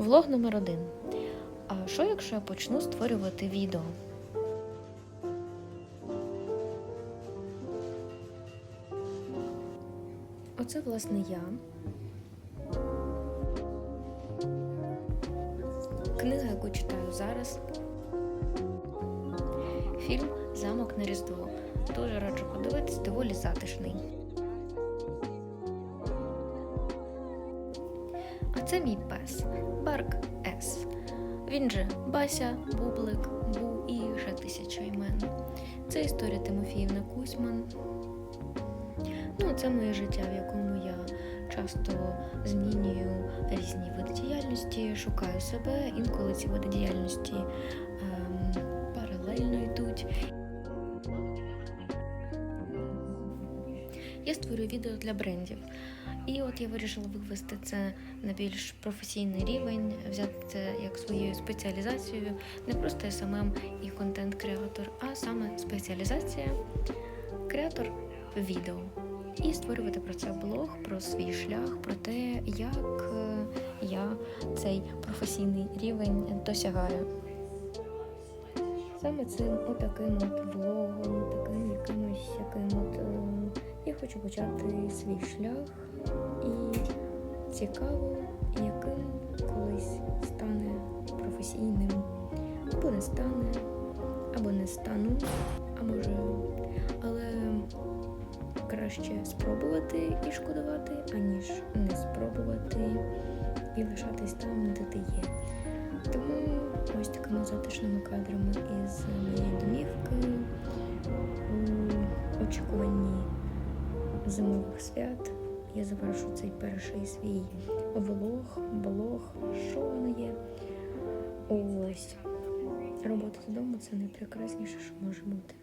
Влог номер один. А що якщо я почну створювати відео? Оце, власне, я. Книга, яку читаю зараз. Фільм Замок на Різдво. Дуже раджу подивитись, доволі затишний. А це мій пес Барк С. Він же Бася, Бублик, Бу і ще тисяча імен. Це історія Тимофіївна Кузьман. Ну, це моє життя, в якому я часто змінюю різні види діяльності, шукаю себе. Інколи ці види діяльності Я створюю відео для брендів. І от я вирішила вивести це на більш професійний рівень, взяти це як своєю спеціалізацією, не просто SMM і контент-креатор, а саме спеціалізація креатор відео. І створювати про це блог, про свій шлях, про те, як е, я цей професійний рівень досягаю. Саме цим отаким от влогом, таким якимось от хочу почати свій шлях. І цікаво, яким колись стане професійним, або не стане, або не стану, а може, але краще спробувати і шкодувати, аніж не спробувати і лишатись там, де ти є. Тому ось такими затишними кадрами із моєї домівки у очікуванні зимових свят. Я завершу цей перший свій влог, блог, що воно є. Ось. Робота додому це найпрекрасніше, що може бути.